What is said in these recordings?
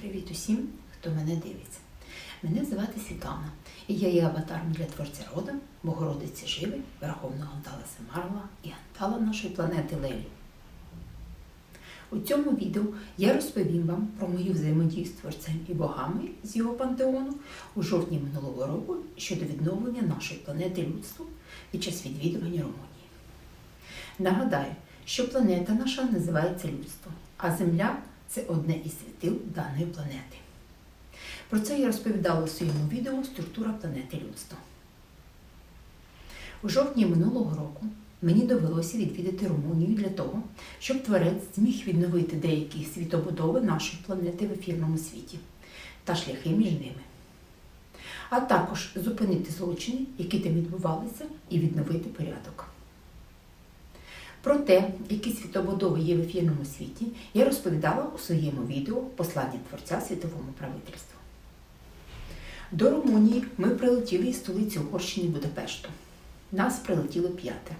Привіт усім, хто мене дивиться. Мене звати Світлана, і я є аватаром для творця роду, Богородиці Живи, Верховного Антала Семарова і Антала нашої планети Лелі. У цьому відео я розповім вам про мою взаємодію з творцем і богами з його пантеону у жовтні минулого року щодо відновлення нашої планети людству під час відвідування Румунії. Нагадаю, що планета наша називається людство, а Земля це одне із світил даної планети. Про це я розповідала у своєму відео Структура планети людства. У жовтні минулого року мені довелося відвідати Румунію для того, щоб творець зміг відновити деякі світобудови нашої планети в ефірному світі та шляхи між ними, а також зупинити злочини, які там відбувалися, і відновити порядок. Про те, які світобудови є в ефірному світі, я розповідала у своєму відео Послання Творця світовому правительству. До Румунії ми прилетіли із столиці Угорщини Будапешту. Нас прилетіло п'яте.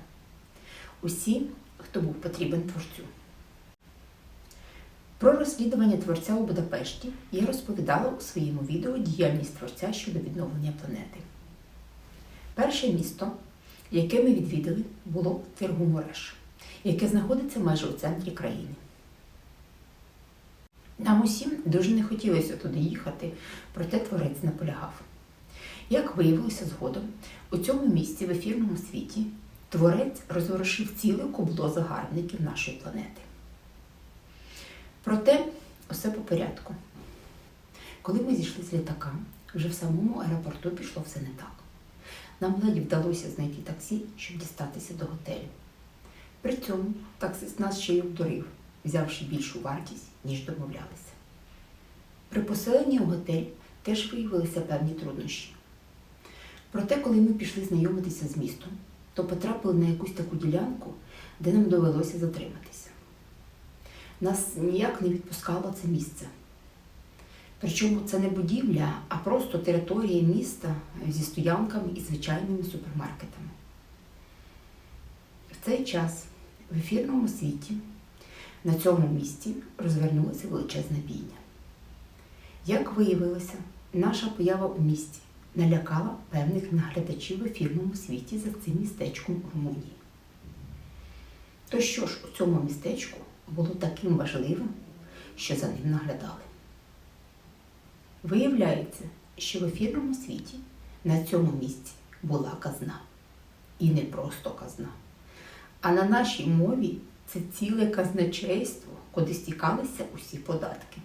Усі, хто був потрібен творцю. Про розслідування творця у Будапешті я розповідала у своєму відео діяльність творця щодо відновлення планети. Перше місто, яке ми відвідали, було Тиргумореш, яке знаходиться майже у центрі країни. Нам усім дуже не хотілося туди їхати, проте творець наполягав. Як виявилося згодом, у цьому місці в ефірному світі творець розворушив ціле кубло загарбників нашої планети. Проте усе по порядку. Коли ми зійшли з літака, вже в самому аеропорту пішло все не так. Нам ледь вдалося знайти таксі, щоб дістатися до готелю. При цьому таксист нас ще й обдурив, взявши більшу вартість, ніж домовлялися. При поселенні у готель теж виявилися певні труднощі. Проте, коли ми пішли знайомитися з містом, то потрапили на якусь таку ділянку, де нам довелося затриматися. Нас ніяк не відпускало це місце. Причому це не будівля, а просто територія міста зі стоянками і звичайними супермаркетами. В цей час в ефірному світі на цьому місці розвернулася величезна бійня. Як виявилося, наша поява у місті налякала певних наглядачів в ефірному світі за цим містечком Румунії. То що ж у цьому містечку було таким важливим, що за ним наглядали? Виявляється, що в ефірному світі на цьому місці була казна. І не просто казна. А на нашій мові це ціле казначейство, куди стікалися усі податки.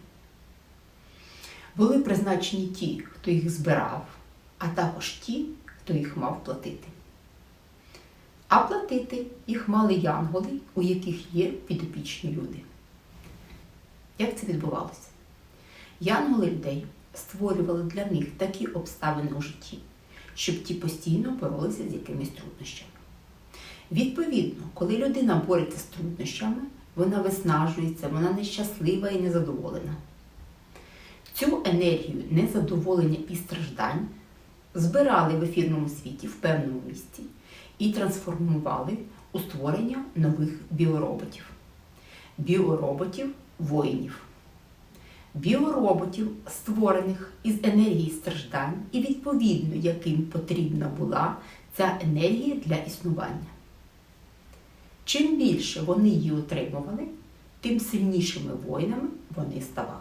Були призначені ті, хто їх збирав, а також ті, хто їх мав платити. А платити їх мали янголи, у яких є підопічні люди. Як це відбувалося? Янголи людей створювали для них такі обставини у житті, щоб ті постійно боролися з якимись труднощами. Відповідно, коли людина бореться з труднощами, вона виснажується, вона нещаслива і незадоволена. Цю енергію незадоволення і страждань збирали в ефірному світі в певному місці і трансформували у створення нових біороботів, біороботів воїнів, біороботів, створених із енергії страждань, і відповідно, яким потрібна була ця енергія для існування. Чим більше вони її отримували, тим сильнішими воїнами вони ставали.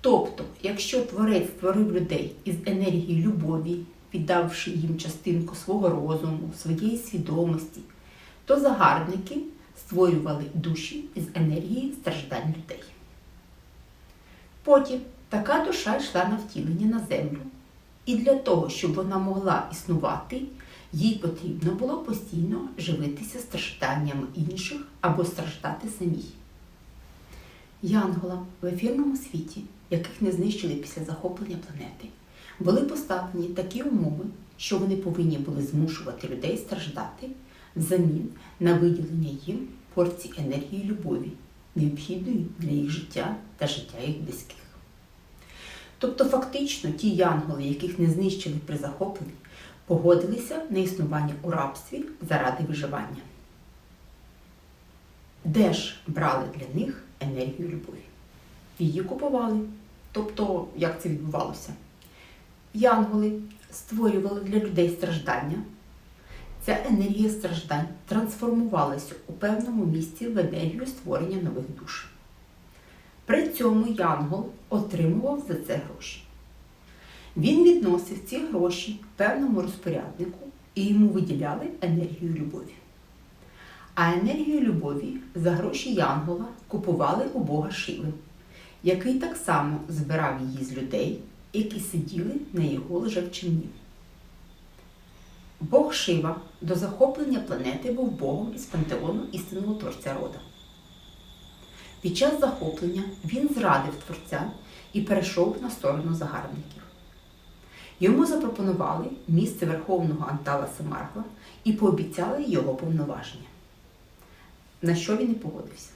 Тобто, якщо творець створив людей із енергії любові, віддавши їм частинку свого розуму, своєї свідомості, то загарбники створювали душі із енергії страждань людей. Потім така душа йшла на втілення на землю. І для того, щоб вона могла існувати, їй потрібно було постійно живитися стражданнями інших або страждати самій. Янголам в ефірному світі, яких не знищили після захоплення планети, були поставлені такі умови, що вони повинні були змушувати людей страждати взамін на виділення їм порції енергії любові, необхідної для їх життя та життя їх близьких. Тобто, фактично, ті янголи, яких не знищили при захопленні, погодилися на існування у рабстві заради виживання. Де ж брали для них енергію любові? її купували. Тобто, як це відбувалося? Янголи створювали для людей страждання. Ця енергія страждань трансформувалася у певному місці в енергію створення нових душ. При цьому Янгол отримував за це гроші. Він відносив ці гроші певному розпоряднику і йому виділяли енергію любові. А енергію любові за гроші Янгола купували у Бога Шиви, який так само збирав її з людей, які сиділи на його лежавчині. Бог Шива до захоплення планети був Богом із пантеону істинного Творця рода. Під час захоплення він зрадив Творця і перейшов на сторону загарбників. Йому запропонували місце Верховного Антала Семаргла і пообіцяли його повноваження. На що він і погодився.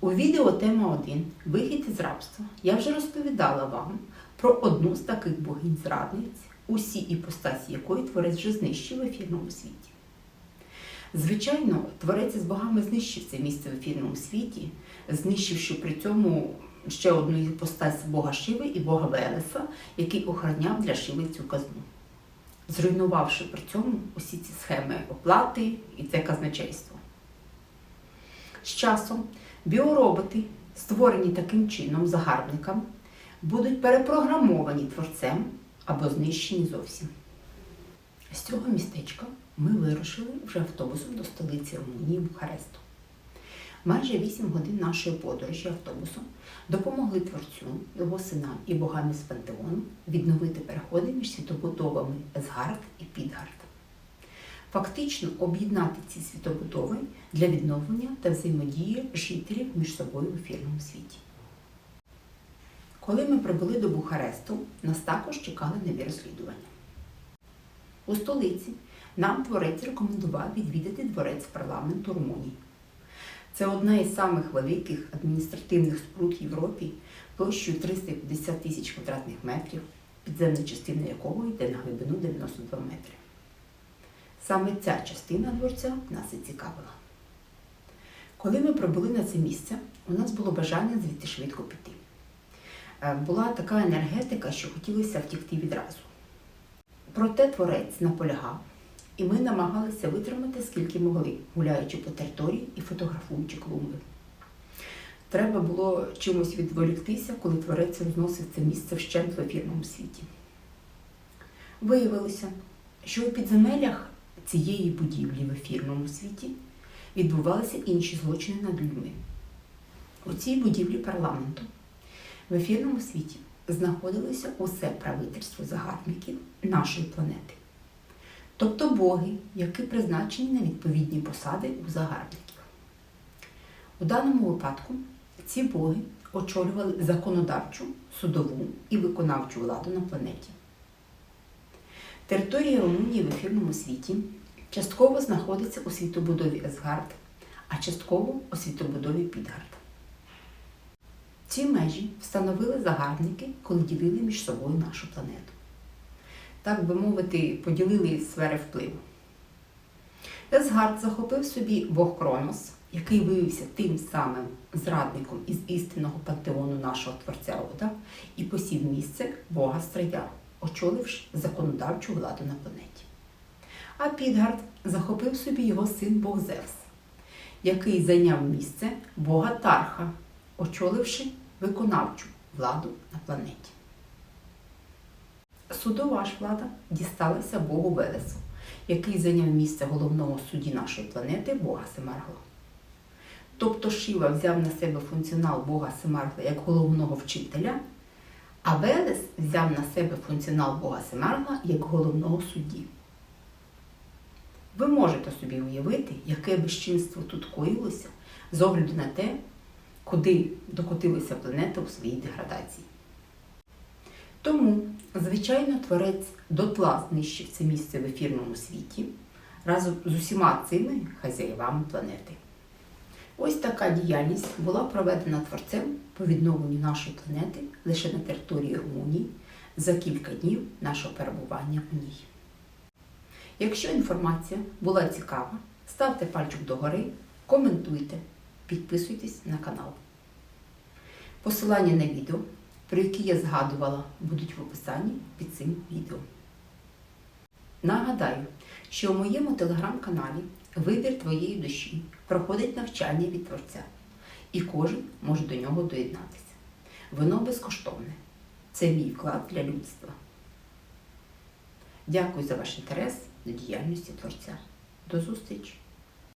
У відео тема 1 Вихід із рабства я вже розповідала вам про одну з таких богинь-зрадниць, усі іпостасі якої творець вже знищив в ефірному світі. Звичайно, творець з богами знищив це місце в ефірному світі, знищивши при цьому ще одну іпостась Бога Шиви і Бога Велеса, який охороняв для Шиви цю казну, зруйнувавши при цьому усі ці схеми оплати і це казначейство. З часом біороботи, створені таким чином загарбниками, будуть перепрограмовані творцем або знищені зовсім. З цього містечка ми вирушили вже автобусом до столиці Румунії Бухаресту. Майже 8 годин нашої подорожі автобусом допомогли творцю, його синам і богам з пантеону відновити переходи між світобудовами Есгард і Підгард. Фактично об'єднати ці світобудови для відновлення та взаємодії жителів між собою в ефірному світі. Коли ми прибули до Бухаресту, нас також чекали нові розслідування. У столиці нам творець рекомендував відвідати дворець парламенту Румунії. Це одна із самих великих адміністративних споруд в Європі площею 350 тисяч квадратних метрів, підземна частина якого йде на глибину 92 метри. Саме ця частина дворця нас і цікавила. Коли ми прибули на це місце, у нас було бажання звідти швидко піти. Е, Була така енергетика, що хотілося втікти відразу. Проте творець наполягав, і ми намагалися витримати скільки могли, гуляючи по території і фотографуючи клумби. Треба було чимось відволіктися, коли творець розносив це місце вщент в ефірному світі. Виявилося, що у підземеллях цієї будівлі в ефірному світі відбувалися інші злочини над людьми. У цій будівлі парламенту в ефірному світі знаходилося усе правительство загарбників нашої планети, тобто боги, які призначені на відповідні посади у загарбників. У даному випадку ці боги очолювали законодавчу, судову і виконавчу владу на планеті. Територія Румунії в ефірному світі частково знаходиться у світобудові Есгард, а частково у світобудові Підгард. Ці межі встановили загарбники, коли ділили між собою нашу планету. Так би мовити, поділили сфери впливу. Есгард захопив собі Бог Кронос, який виявився тим самим зрадником із істинного пантеону нашого Творця Рода, і посів місце Бога Стрия, очоливши законодавчу владу на планеті. А Підгард захопив собі його син Бог Зевс, який зайняв місце Бога Тарха, очоливши виконавчу владу на планеті. Судова ж влада дісталася Богу Велесу, який зайняв місце головного судді нашої планети Бога Семаргла. Тобто Шива взяв на себе функціонал Бога Семаргла як головного вчителя, а Велес взяв на себе функціонал Бога Семаргла як головного судді. Ви можете собі уявити, яке безчинство тут коїлося з огляду на те, куди докотилася планета у своїй деградації. Тому, звичайно, творець дотла знищив це місце в ефірному світі разом з усіма цими хазяєвами планети. Ось така діяльність була проведена творцем по відновленню нашої планети лише на території Румунії за кілька днів нашого перебування у ній. Якщо інформація була цікава, ставте пальчик догори, коментуйте, підписуйтесь на канал. Посилання на відео, про які я згадувала, будуть в описанні під цим відео. Нагадаю, що у моєму телеграм-каналі Вибір твоєї душі проходить навчання від Творця, і кожен може до нього доєднатися. Воно безкоштовне. Це мій вклад для людства. Дякую за ваш інтерес до діяльності Творця. До зустрічі!